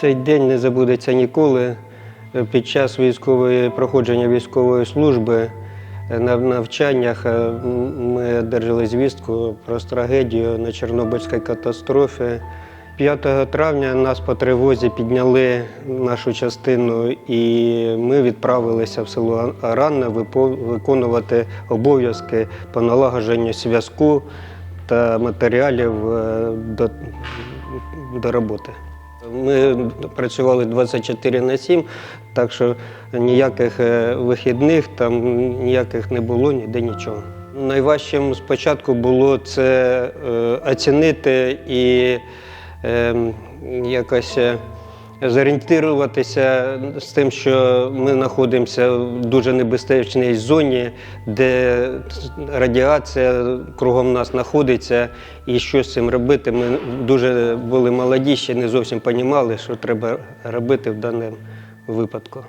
Цей день не забудеться ніколи. Під час військової проходження військової служби е, на навчаннях е, ми одержали звістку про трагедію на Чорнобильській катастрофі. 5 травня нас по тривозі підняли нашу частину, і ми відправилися в село Аранне виконувати обов'язки по налагодженню зв'язку та матеріалів е, до, до роботи. Ми працювали 24 на 7, так що ніяких е, вихідних там ніяких не було, ніде нічого. Найважчим спочатку було це е, оцінити і е, якось е, зорієнтуватися з тим, що ми знаходимося в дуже небезпечній зоні, де радіація кругом нас знаходиться, і що з цим робити. Ми дуже були молоді, ще не зовсім розуміли, що треба робити в даному випадку.